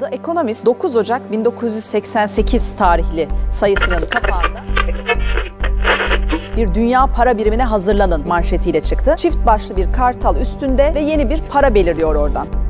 The Economist 9 Ocak 1988 tarihli sayısının kapağında bir dünya para birimine hazırlanın manşetiyle çıktı. Çift başlı bir kartal üstünde ve yeni bir para beliriyor oradan.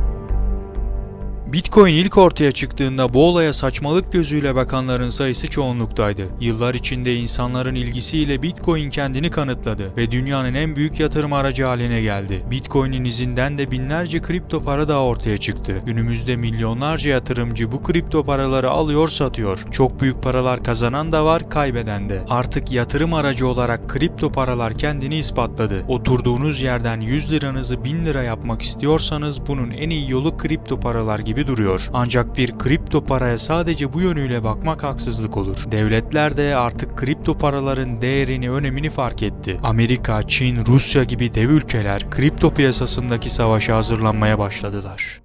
Bitcoin ilk ortaya çıktığında bu olaya saçmalık gözüyle bakanların sayısı çoğunluktaydı. Yıllar içinde insanların ilgisiyle Bitcoin kendini kanıtladı ve dünyanın en büyük yatırım aracı haline geldi. Bitcoin'in izinden de binlerce kripto para daha ortaya çıktı. Günümüzde milyonlarca yatırımcı bu kripto paraları alıyor satıyor. Çok büyük paralar kazanan da var, kaybeden de. Artık yatırım aracı olarak kripto paralar kendini ispatladı. Oturduğunuz yerden 100 liranızı 1000 lira yapmak istiyorsanız bunun en iyi yolu kripto paralar gibi duruyor. Ancak bir kripto paraya sadece bu yönüyle bakmak haksızlık olur. Devletler de artık kripto paraların değerini, önemini fark etti. Amerika, Çin, Rusya gibi dev ülkeler kripto piyasasındaki savaşa hazırlanmaya başladılar.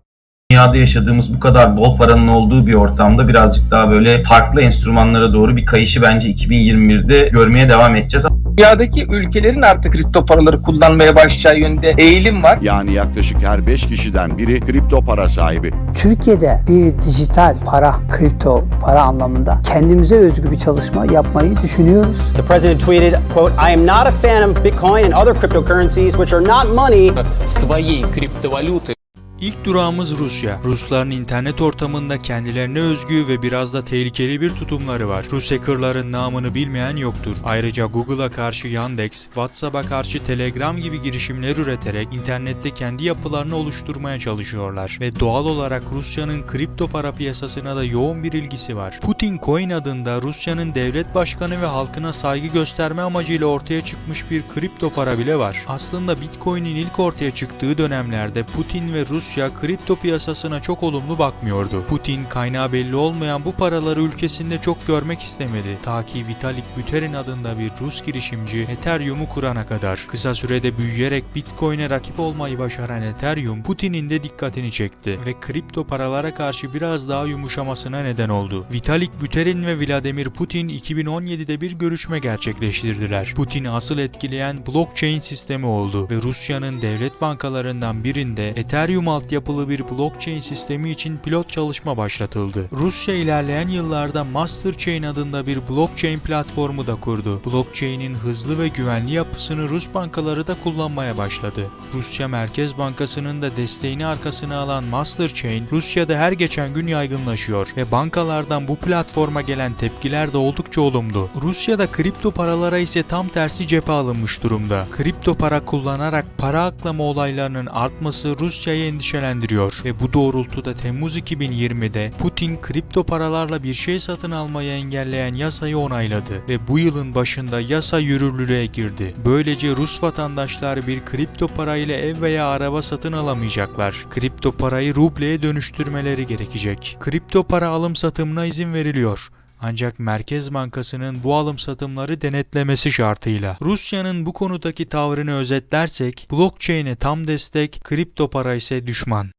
Dünyada yaşadığımız bu kadar bol paranın olduğu bir ortamda birazcık daha böyle farklı enstrümanlara doğru bir kayışı bence 2021'de görmeye devam edeceğiz Dünyadaki ülkelerin artık kripto paraları kullanmaya başlayacağı yönde eğilim var. Yani yaklaşık her 5 kişiden biri kripto para sahibi. Türkiye'de bir dijital para, kripto para anlamında kendimize özgü bir çalışma yapmayı düşünüyoruz. The president tweeted, quote, I am not a fan of Bitcoin and other cryptocurrencies which are not money. своей криптовалюты. İlk durağımız Rusya. Rusların internet ortamında kendilerine özgü ve biraz da tehlikeli bir tutumları var. Rus hackerların namını bilmeyen yoktur. Ayrıca Google'a karşı Yandex, WhatsApp'a karşı Telegram gibi girişimler üreterek internette kendi yapılarını oluşturmaya çalışıyorlar. Ve doğal olarak Rusya'nın kripto para piyasasına da yoğun bir ilgisi var. Putin Coin adında Rusya'nın devlet başkanı ve halkına saygı gösterme amacıyla ortaya çıkmış bir kripto para bile var. Aslında Bitcoin'in ilk ortaya çıktığı dönemlerde Putin ve Rusya kripto piyasasına çok olumlu bakmıyordu. Putin kaynağı belli olmayan bu paraları ülkesinde çok görmek istemedi. Ta ki Vitalik Buterin adında bir Rus girişimci Ethereum'u kurana kadar. Kısa sürede büyüyerek Bitcoin'e rakip olmayı başaran Ethereum Putin'in de dikkatini çekti ve kripto paralara karşı biraz daha yumuşamasına neden oldu. Vitalik Buterin ve Vladimir Putin 2017'de bir görüşme gerçekleştirdiler. Putin'i asıl etkileyen blockchain sistemi oldu ve Rusya'nın devlet bankalarından birinde Ethereum altyapılı bir blockchain sistemi için pilot çalışma başlatıldı. Rusya ilerleyen yıllarda Masterchain adında bir blockchain platformu da kurdu. Blockchain'in hızlı ve güvenli yapısını Rus bankaları da kullanmaya başladı. Rusya Merkez Bankası'nın da desteğini arkasına alan Masterchain, Rusya'da her geçen gün yaygınlaşıyor ve bankalardan bu platforma gelen tepkiler de oldukça olumlu. Rusya'da kripto paralara ise tam tersi cephe alınmış durumda. Kripto para kullanarak para aklama olaylarının artması Rusya'yı endişelendiriyor ve bu doğrultuda Temmuz 2020'de Putin kripto paralarla bir şey satın almayı engelleyen yasayı onayladı ve bu yılın başında yasa yürürlüğe girdi. Böylece Rus vatandaşlar bir kripto parayla ev veya araba satın alamayacaklar. Kripto parayı rubleye dönüştürmeleri gerekecek. Kripto para alım satımına izin veriliyor. Ancak Merkez Bankası'nın bu alım satımları denetlemesi şartıyla. Rusya'nın bu konudaki tavrını özetlersek, blockchain'e tam destek, kripto para ise düşman.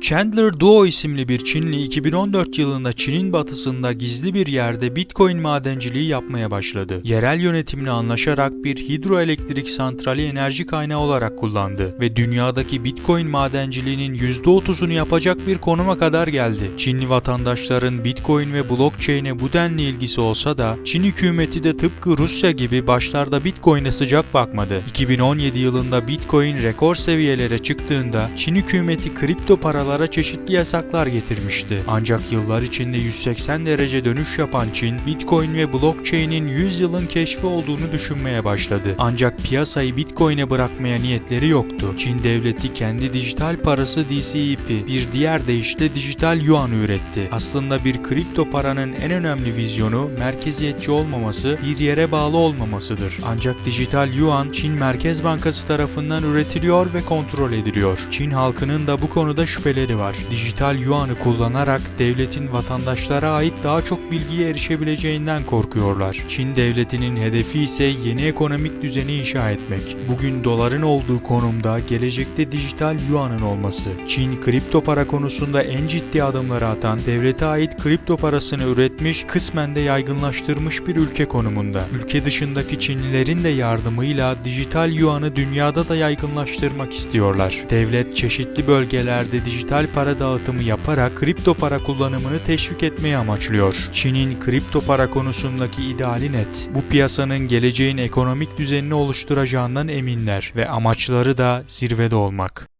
Chandler Duo isimli bir Çinli 2014 yılında Çin'in batısında gizli bir yerde Bitcoin madenciliği yapmaya başladı. Yerel yönetimle anlaşarak bir hidroelektrik santrali enerji kaynağı olarak kullandı ve dünyadaki Bitcoin madenciliğinin %30'unu yapacak bir konuma kadar geldi. Çinli vatandaşların Bitcoin ve blockchain'e bu denli ilgisi olsa da Çin hükümeti de tıpkı Rusya gibi başlarda Bitcoin'e sıcak bakmadı. 2017 yılında Bitcoin rekor seviyelere çıktığında Çin hükümeti kripto paralara çeşitli yasaklar getirmişti. Ancak yıllar içinde 180 derece dönüş yapan Çin, Bitcoin ve blockchain'in 100 yılın keşfi olduğunu düşünmeye başladı. Ancak piyasayı Bitcoin'e bırakmaya niyetleri yoktu. Çin devleti kendi dijital parası DCEP, bir diğer deyişle dijital yuan üretti. Aslında bir kripto paranın en önemli vizyonu merkeziyetçi olmaması, bir yere bağlı olmamasıdır. Ancak dijital yuan Çin Merkez Bankası tarafından üretiliyor ve kontrol ediliyor. Çin halkının da bu konuda şüpheleri var. Dijital yuanı kullanarak devletin vatandaşlara ait daha çok bilgiye erişebileceğinden korkuyorlar. Çin devletinin hedefi ise yeni ekonomik düzeni inşa etmek. Bugün doların olduğu konumda gelecekte dijital yuanın olması. Çin kripto para konusunda en ciddi adımları atan, devlete ait kripto parasını üretmiş, kısmen de yaygınlaştırmış bir ülke konumunda. Ülke dışındaki Çinlilerin de yardımıyla dijital yuanı dünyada da yaygınlaştırmak istiyorlar. Devlet çeşitli bölgelerde dijital dijital para dağıtımı yaparak kripto para kullanımını teşvik etmeyi amaçlıyor. Çin'in kripto para konusundaki ideali net. Bu piyasanın geleceğin ekonomik düzenini oluşturacağından eminler ve amaçları da zirvede olmak.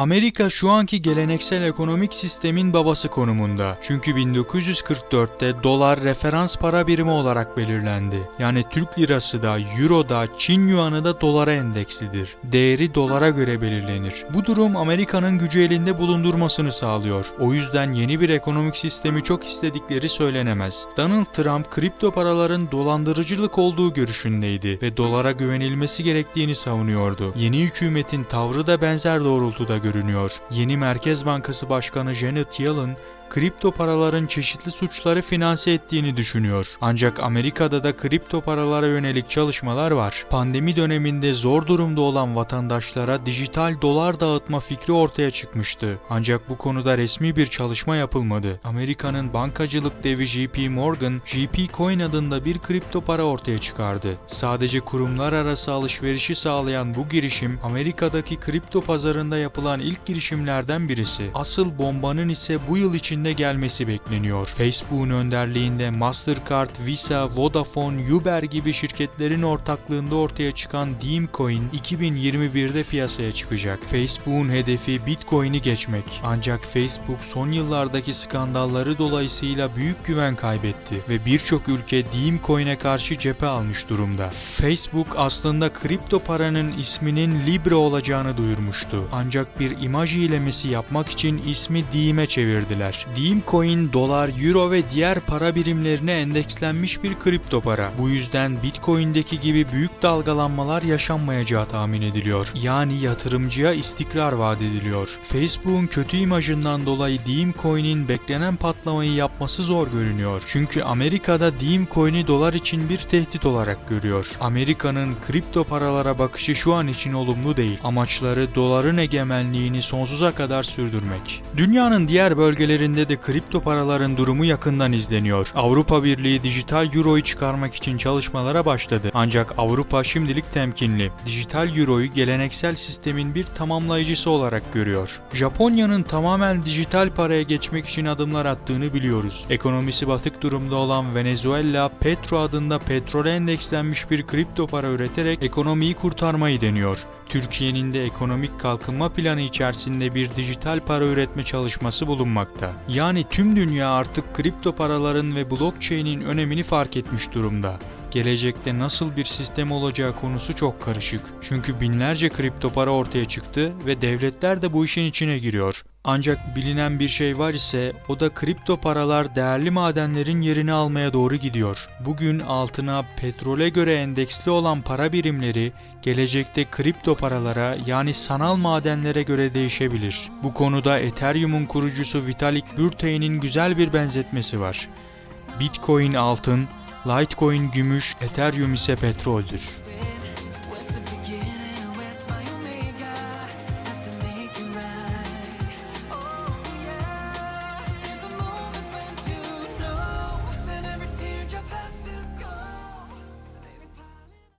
Amerika şu anki geleneksel ekonomik sistemin babası konumunda. Çünkü 1944'te dolar referans para birimi olarak belirlendi. Yani Türk lirası da, euro da, Çin yuanı da dolara endekslidir. Değeri dolara göre belirlenir. Bu durum Amerika'nın gücü elinde bulundurmasını sağlıyor. O yüzden yeni bir ekonomik sistemi çok istedikleri söylenemez. Donald Trump kripto paraların dolandırıcılık olduğu görüşündeydi ve dolara güvenilmesi gerektiğini savunuyordu. Yeni hükümetin tavrı da benzer doğrultuda görünüyor. Yeni Merkez Bankası Başkanı Janet Yellen kripto paraların çeşitli suçları finanse ettiğini düşünüyor. Ancak Amerika'da da kripto paralara yönelik çalışmalar var. Pandemi döneminde zor durumda olan vatandaşlara dijital dolar dağıtma fikri ortaya çıkmıştı. Ancak bu konuda resmi bir çalışma yapılmadı. Amerika'nın bankacılık devi JP Morgan, JP Coin adında bir kripto para ortaya çıkardı. Sadece kurumlar arası alışverişi sağlayan bu girişim Amerika'daki kripto pazarında yapılan ilk girişimlerden birisi. Asıl bombanın ise bu yıl içinde gelmesi bekleniyor. Facebook'un önderliğinde Mastercard, Visa, Vodafone, Uber gibi şirketlerin ortaklığında ortaya çıkan Deemcoin 2021'de piyasaya çıkacak. Facebook'un hedefi Bitcoin'i geçmek. Ancak Facebook son yıllardaki skandalları dolayısıyla büyük güven kaybetti ve birçok ülke Deemcoin'e karşı cephe almış durumda. Facebook aslında kripto paranın isminin Libra olacağını duyurmuştu. Ancak bir imaj iyilemesi yapmak için ismi Deem'e çevirdiler. Deemcoin dolar, euro ve diğer para birimlerine endekslenmiş bir kripto para. Bu yüzden Bitcoin'deki gibi büyük dalgalanmalar yaşanmayacağı tahmin ediliyor. Yani yatırımcıya istikrar vaat ediliyor. Facebook'un kötü imajından dolayı Deemcoin'in beklenen patlamayı yapması zor görünüyor. Çünkü Amerika'da Deemcoin'i dolar için bir tehdit olarak görüyor. Amerika'nın kripto paralara bakışı şu an için olumlu değil. Amaçları doların egemenliğini sonsuza kadar sürdürmek. Dünyanın diğer bölgelerinde de kripto paraların durumu yakından izleniyor. Avrupa Birliği dijital euroyu çıkarmak için çalışmalara başladı. Ancak Avrupa şimdilik temkinli. Dijital euroyu geleneksel sistemin bir tamamlayıcısı olarak görüyor. Japonya'nın tamamen dijital paraya geçmek için adımlar attığını biliyoruz. Ekonomisi batık durumda olan Venezuela, Petro adında petrole endekslenmiş bir kripto para üreterek ekonomiyi kurtarmayı deniyor. Türkiye'nin de ekonomik kalkınma planı içerisinde bir dijital para üretme çalışması bulunmakta. Yani tüm dünya artık kripto paraların ve blockchain'in önemini fark etmiş durumda. Gelecekte nasıl bir sistem olacağı konusu çok karışık. Çünkü binlerce kripto para ortaya çıktı ve devletler de bu işin içine giriyor. Ancak bilinen bir şey var ise o da kripto paralar değerli madenlerin yerini almaya doğru gidiyor. Bugün altına petrole göre endeksli olan para birimleri gelecekte kripto paralara yani sanal madenlere göre değişebilir. Bu konuda Ethereum'un kurucusu Vitalik Bürtein'in güzel bir benzetmesi var. Bitcoin altın, Litecoin gümüş, Ethereum ise petroldür.